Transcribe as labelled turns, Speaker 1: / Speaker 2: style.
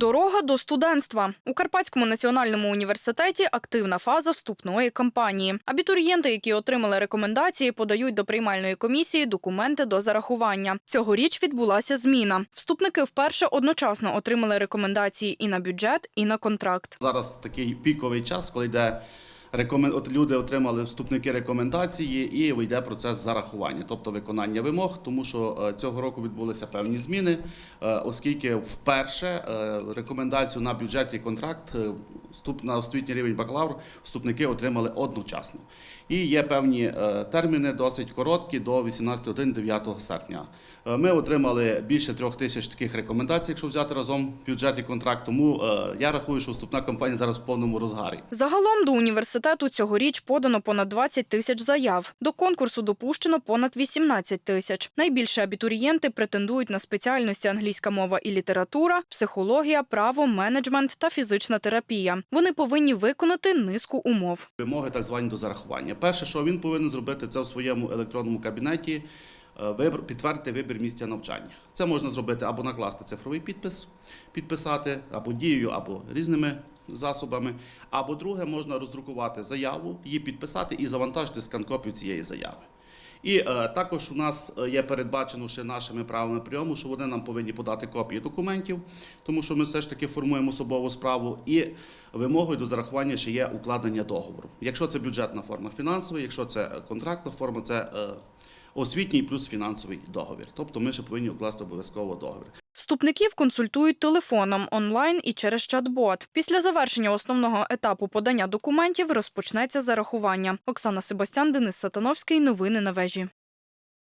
Speaker 1: Дорога до студентства у Карпатському національному університеті активна фаза вступної кампанії. Абітурієнти, які отримали рекомендації, подають до приймальної комісії документи до зарахування. Цьогоріч відбулася зміна. Вступники вперше одночасно отримали рекомендації і на бюджет, і на контракт.
Speaker 2: Зараз такий піковий час, коли йде рекомен... от люди отримали вступники рекомендації і йде процес зарахування, тобто виконання вимог, тому що е, цього року відбулися певні зміни, е, оскільки вперше е, рекомендацію на бюджет і контракт вступ на освітній рівень бакалавр вступники отримали одночасно. І є певні терміни, досить короткі, до 18 годин 9 серпня. Ми отримали більше трьох тисяч таких рекомендацій, якщо взяти разом бюджет і контракт. Тому я рахую, що вступна кампанія зараз в повному розгарі.
Speaker 1: Загалом до університету цьогоріч подано понад 20 тисяч заяв. До конкурсу допущено понад 18 тисяч. Найбільше абітурієнти претендують на спеціальності англійська мова і література, психологія, право, менеджмент та фізична терапія. Вони повинні виконати низку умов.
Speaker 2: Вимоги так звані до зарахування. Перше, що він повинен зробити, це у своєму електронному кабінеті е, вибр- підтвердити вибір місця навчання. Це можна зробити або накласти цифровий підпис, підписати, або дією, або різними засобами. Або друге, можна роздрукувати заяву, її підписати і завантажити скан-копію цієї заяви. І е, також у нас е, є передбачено ще нашими правилами прийому, що вони нам повинні подати копії документів, тому що ми все ж таки формуємо особову справу. І вимогою до зарахування ще є укладення договору. Якщо це бюджетна форма фінансова, якщо це е, контрактна форма, це е, освітній плюс фінансовий договір. Тобто ми ще повинні укласти обов'язково договір.
Speaker 1: Вступників консультують телефоном, онлайн і через чат-бот. Після завершення основного етапу подання документів розпочнеться зарахування. Оксана Себастян, Денис Сатановський. Новини на вежі.